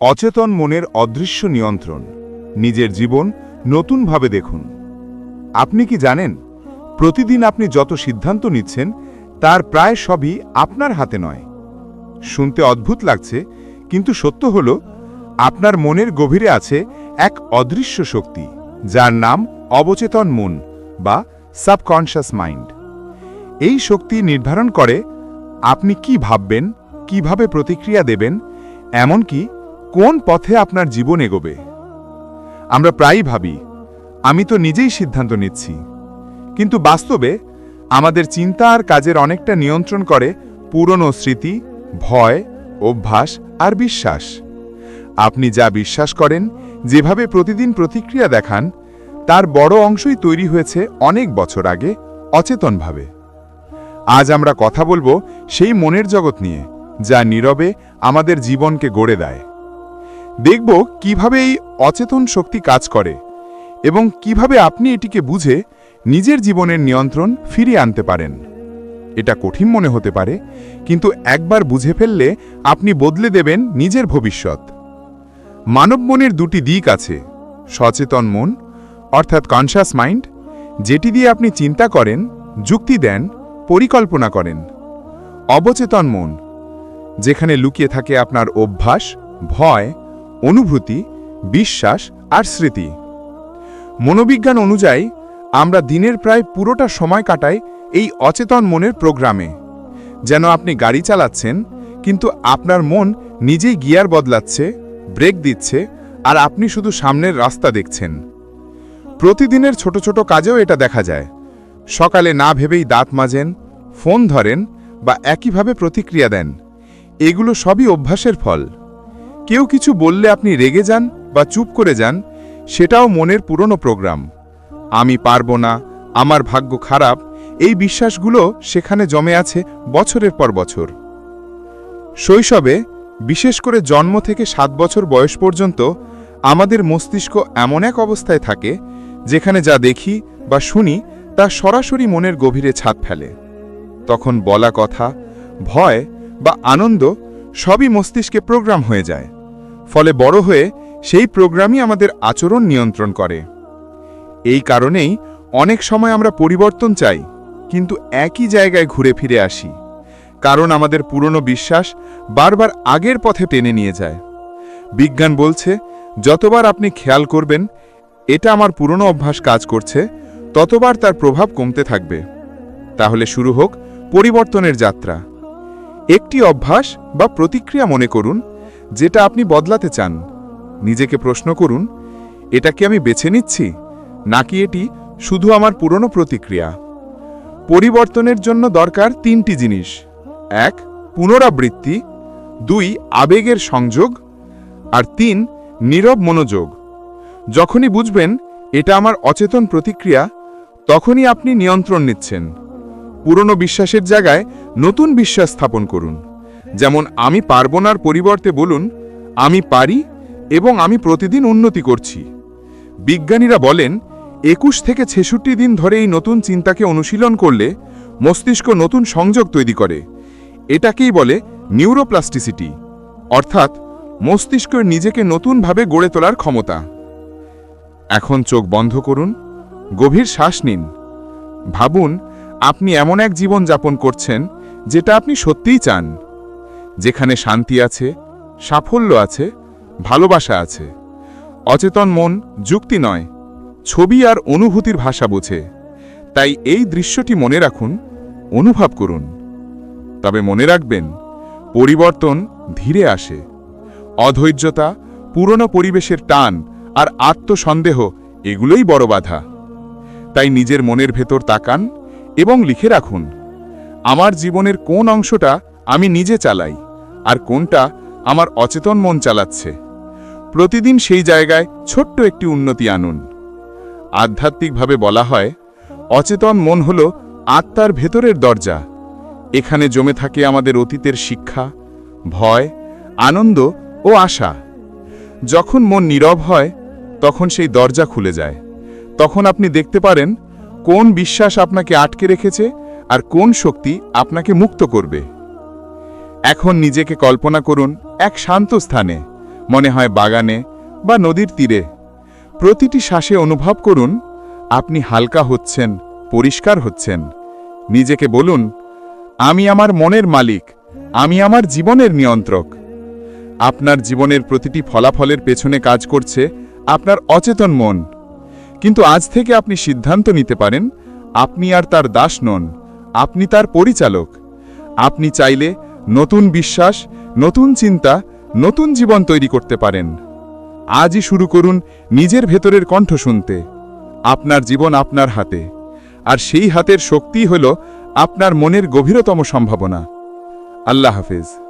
অচেতন মনের অদৃশ্য নিয়ন্ত্রণ। নিজের জীবন নতুনভাবে দেখুন। আপনি কি জানেন, প্রতিদিন আপনি যত সিদ্ধান্ত নিচ্ছেন, তার প্রায় সবই আপনার হাতে নয়। শুনতে অদ্ভুত লাগছে, কিন্তু সত্য হল, আপনার মনের গভীরে আছে এক অদৃশ্য শক্তি, যার নাম অবচেতন মন বা সাবকনশাস মাইন্ড। এই শক্তি নির্ধারণ করে আপনি কি ভাববেন, কীভাবে প্রতিক্রিয়া দেবেন, এমনকি কোন পথে আপনার জীবন এগোবে? আমরা প্রায়ই ভাবি, আমি তো নিজেই সিদ্ধান্ত নিচ্ছি। কিন্তু বাস্তবে আমাদের চিন্তা আর কাজের অনেকটা নিয়ন্ত্রণ করে পুরনো স্মৃতি, ভয়, অভ্যাস আর বিশ্বাস। আপনি যা বিশ্বাস করেন, যেভাবে প্রতিদিন প্রতিক্রিয়া দেখান, তার বড় অংশই তৈরি হয়েছে অনেক বছর আগে অচেতনভাবে। আজ আমরা কথা বলব সেই মনের জগৎ নিয়ে, যা নীরবে আমাদের জীবনকে গড়ে দেয়। দেখব কীভাবে এই অচেতন শক্তি কাজ করে এবং কীভাবে আপনি এটিকে বুঝে নিজের জীবনের নিয়ন্ত্রণ ফিরিয়ে আনতে পারেন। এটা কঠিন মনে হতে পারে, কিন্তু একবার বুঝে ফেললে আপনি বদলে দেবেন নিজের ভবিষ্যৎ। মানব মনের দুটি দিক আছে, সচেতন মন, অর্থাৎ কনশাস মাইন্ড যেটি দিয়ে আপনি চিন্তা করেন, যুক্তি দেন, পরিকল্পনা করেন। অবচেতন মন, যেখানে লুকিয়ে থাকে আপনার অভ্যাস, ভয় অনুভূতি, বিশ্বাস আর স্মৃতি। মনোবিজ্ঞান অনুযায়ী, আমরা দিনের প্রায় পুরোটা সময় কাটাই এই অচেতন মনের প্রোগ্রামে। যেন আপনি গাড়ি চালাচ্ছেন, কিন্তু আপনার মন নিজেই গিয়ার বদলাচ্ছে, ব্রেক দিচ্ছে, আর আপনি শুধু সামনের রাস্তা দেখছেন। প্রতিদিনের ছোট ছোট কাজেও এটা দেখা যায়। সকালে না ভেবেই দাঁত মাজেন, ফোন ধরেন বা একইভাবে প্রতিক্রিয়া দেন। এগুলো সবই অভ্যাসের ফল। কেউ কিছু বললে আপনি রেগে যান বা চুপ করে যান, সেটাও মনের পুরনো প্রোগ্রাম। আমি পারব না, আমার ভাগ্য খারাপ, এই বিশ্বাসগুলো সেখানে জমে আছে বছরের পর বছর। শৈশবে, বিশেষ করে জন্ম থেকে সাত বছর বয়স পর্যন্ত, আমাদের মস্তিষ্ক এমন এক অবস্থায় থাকে, যেখানে যা দেখি বা শুনি তা সরাসরি মনের গভীরে ছাদ ফেলে। তখন বলা কথা, ভয় বা আনন্দ সবই মস্তিষ্কে প্রোগ্রাম হয়ে যায়। ফলে বড় হয়ে সেই প্রোগ্রামই আমাদের আচরণ নিয়ন্ত্রণ করে। এই কারণেই অনেক সময় আমরা পরিবর্তন চাই, কিন্তু একই জায়গায় ঘুরে ফিরে আসি, কারণ আমাদের পুরনো বিশ্বাস বারবার আগের পথে টেনে নিয়ে যায়। বিজ্ঞান বলছে, যতবার আপনি খেয়াল করবেন, এটা আমার পুরনো অভ্যাস কাজ করছে, ততবার তার প্রভাব কমতে থাকবে। তাহলে শুরু হোক পরিবর্তনের যাত্রা। একটি অভ্যাস বা প্রতিক্রিয়া মনে করুন যেটা আপনি বদলাতে চান। নিজেকে প্রশ্ন করুন, এটা কি আমি বেছে নিচ্ছি? নাকি এটি শুধু আমার পুরনো প্রতিক্রিয়া? পরিবর্তনের জন্য দরকার তিনটি জিনিস। এক, পুনরাবৃত্তি। দুই, আবেগের সংযোগ। আর তিন, নীরব মনোযোগ। যখনই বুঝবেন এটা আমার অচেতন প্রতিক্রিয়া, তখনই আপনি নিয়ন্ত্রণ নিচ্ছেন। পুরনো বিশ্বাসের জায়গায় নতুন বিশ্বাস স্থাপন করুন। যেমন আমি পারবনার পরিবর্তে বলুন, আমি পারি এবং আমি প্রতিদিন উন্নতি করছি। বিজ্ঞানীরা বলেন, একুশ থেকে ছেষট্টি দিন ধরে এই নতুন চিন্তাকে অনুশীলন করলে মস্তিষ্ক নতুন সংযোগ তৈরি করে। এটাকেই বলে নিউরোপ্লাস্টিসিটি, অর্থাৎ মস্তিষ্কের নিজেকে নতুনভাবে গড়ে তোলার ক্ষমতা। এখন চোখ বন্ধ করুন, গভীর শ্বাস নিন। ভাবুন, আপনি এমন এক জীবন যাপন করছেন যেটা আপনি সত্যিই চান। যেখানে শান্তি আছে, সাফল্য আছে, ভালোবাসা আছে। অচেতন মন যুক্তি নয়, ছবি আর অনুভূতির ভাষা বোঝে। তাই এই দৃশ্যটি মনে রাখুন, অনুভব করুন। তবে মনে রাখবেন, পরিবর্তন ধীরে আসে। অধৈর্যতা, পুরনো পরিবেশের টান আর আত্মসন্দেহ, এগুলোই বড় বাধা। তাই নিজের মনের ভেতর তাকান এবং লিখে রাখুন, আমার জীবনের কোন অংশটা আমি নিজে চালাই? আর কোনটা আমার অচেতন মন চালাচ্ছে। প্রতিদিন সেই জায়গায় ছোট্ট একটি উন্নতি আনুন। আধ্যাত্মিকভাবে বলা হয়, অচেতন মন হল আত্মার ভেতরের দরজা। এখানে জমে থাকে আমাদের অতীতের শিক্ষা, ভয়, আনন্দ ও আশা। যখন মন নীরব হয়, তখন সেই দরজা খুলে যায়। তখন আপনি দেখতে পারেন কোন বিশ্বাস আপনাকে আটকে রেখেছে আর কোন শক্তি আপনাকে মুক্ত করবে। এখন নিজেকে কল্পনা করুন এক শান্ত স্থানে, মনে হয় বাগানে বা নদীর তীরে। প্রতিটি শ্বাসে অনুভব করুন, আপনি হালকা হচ্ছেন, পরিষ্কার হচ্ছেন। নিজেকে বলুন, আমি আমার মনের মালিক, আমি আমার জীবনের নিয়ন্ত্রক। আপনার জীবনের প্রতিটি ফলাফলের পেছনে কাজ করছে আপনার অচেতন মন। কিন্তু আজ থেকে আপনি সিদ্ধান্ত নিতে পারেন, আপনি আর তার দাস নন, আপনি তার পরিচালক। আপনি চাইলে নতুন বিশ্বাস, নতুন চিন্তা, নতুন জীবন তৈরি করতে পারেন। আজই শুরু করুন নিজের ভেতরের কণ্ঠ শুনতে। আপনার জীবন আপনার হাতে। আর সেই হাতের শক্তি হল আপনার মনের গভীরতম সম্ভাবনা। আল্লাহ হাফেজ।